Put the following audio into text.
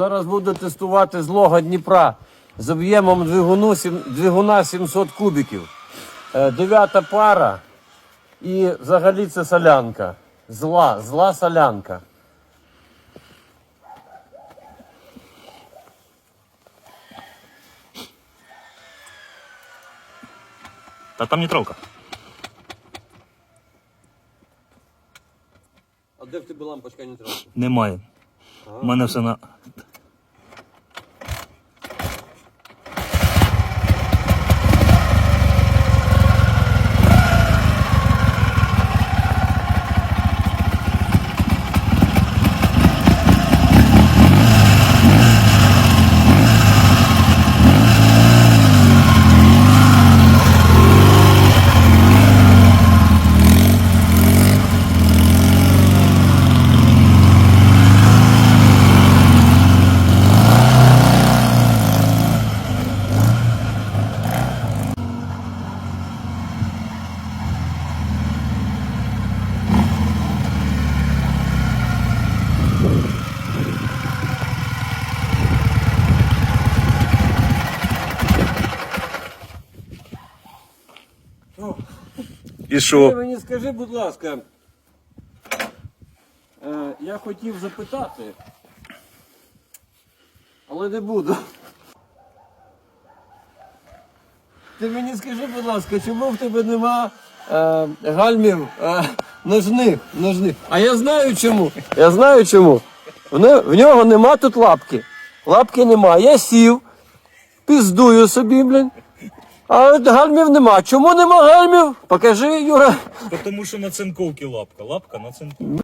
Зараз буду тестувати злого Дніпра з об'ємом двигуну, двигуна 700 кубіків. Е, Дев'ята пара і взагалі це солянка. Зла, зла солянка. Та там нітровка. А де в тебе лампочка не трохи? Немає. У мене все на. І що? Ти мені скажи, будь ласка, е, я хотів запитати, але не буду. Ти мені скажи, будь ласка, чому в тебе нема е, гальмів е, ножних, ножних? А я знаю чому. Я знаю чому. В, не, в нього нема тут лапки. Лапки нема. Я сів, піздую собі, блін. А от гальмів нема. Чому нема гальмів? Покажи, Юра. Тому що на цинковці лапка. Лапка на цинковці.